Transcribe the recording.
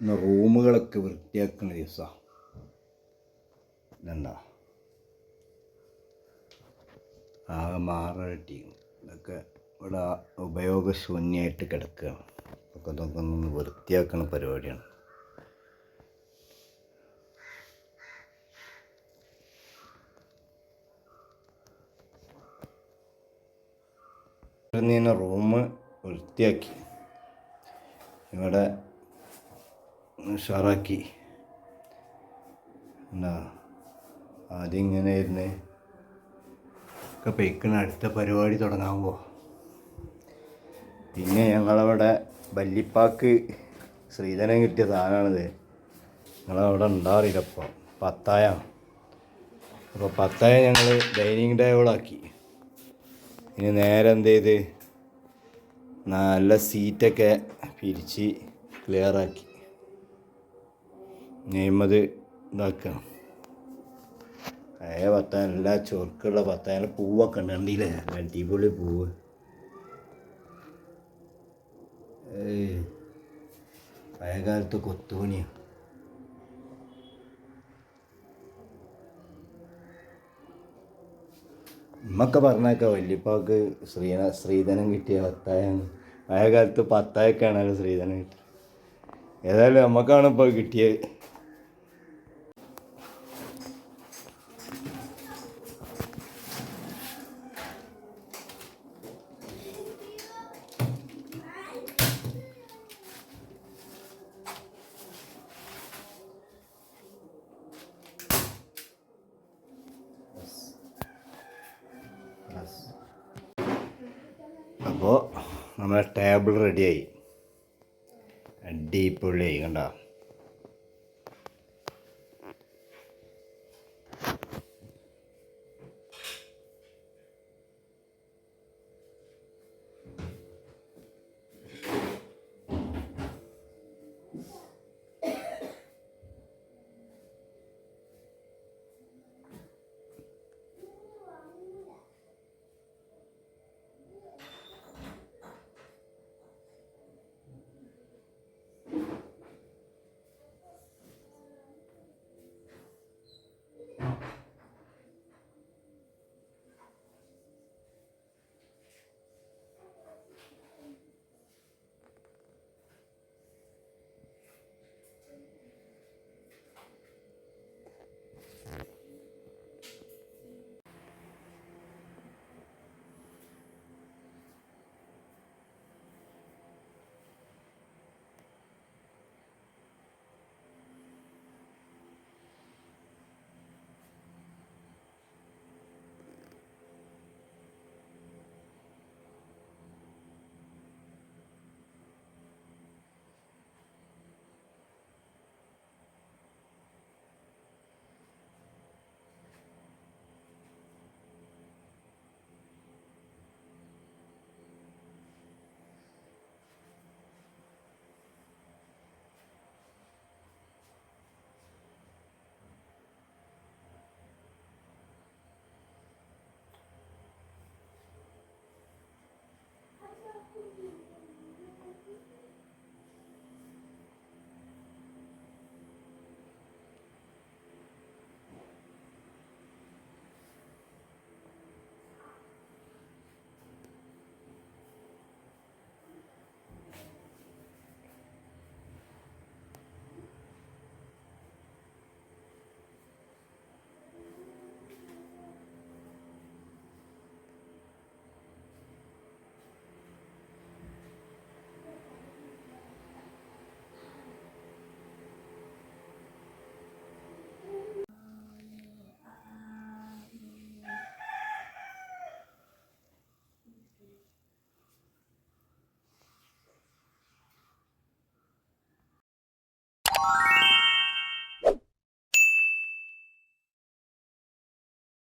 ഇന്ന് റൂമുകളൊക്കെ വൃത്തിയാക്കുന്ന ദിവസമാണ് എന്താ ആകെ മാറട്ടി ഇതൊക്കെ ഇവിടെ ഉപയോഗശൂന്യമായിട്ട് കിടക്കുകയാണ്. ഒക്കെ ഇതൊക്കെ ഒന്ന് വൃത്തിയാക്കുന്ന പരിപാടിയാണ്. റൂം വൃത്തിയാക്കി. ഇവിടെ ഉഷാറാക്കി. എന്താ ആദ്യം ഇങ്ങനെ ഇരുന്ന് ഒക്കെ പെയ്ക്കണ അടുത്ത പരിപാടി തുടങ്ങാമോ പിന്നെ ഞങ്ങളവിടെ വല്ലിപ്പാക്ക് ശ്രീധനം കിട്ടിയ സാധനമാണിത്. ഞങ്ങളവിടെ ഉണ്ടാറില്ല ഇപ്പം. പത്തായ. അപ്പോൾ പത്തായ ഞങ്ങൾ ഡൈനിങ് ടേബിളാക്കി. ഇനി നേരെ എന്ത് ചെയ്ത്? നല്ല സീറ്റൊക്കെ പിരിച്ച് ക്ലിയറാക്കി നെയ്മത് ഇതാക്കണം. പഴയ പത്താൻ എല്ലാ ചൊർക്കുള്ള പത്താന പൂവൊക്കെ ഉണ്ട്. കണ്ടില്ലേ? അടിപൊളി പൂവ്. പഴയകാലത്ത് പഴയ കാലത്ത് കൊത്തുപണിയാണ് ഉമ്മൊക്കെ പറഞ്ഞേക്കാം വല്യപ്പാക്ക് ശ്രീന ശ്രീധനം കിട്ടിയ പത്തായാണ് പഴയ കാലത്ത് പത്തായൊക്കെയാണല്ലോ ശ്രീധനം കിട്ടിയത്. ഏതായാലും നമുക്കാണ് ഇപ്പോൾ കിട്ടിയത്. അപ്പോൾ നമ്മുടെ ടേബിൾ റെഡിയായി അടിപൊളിയായി കണ്ട?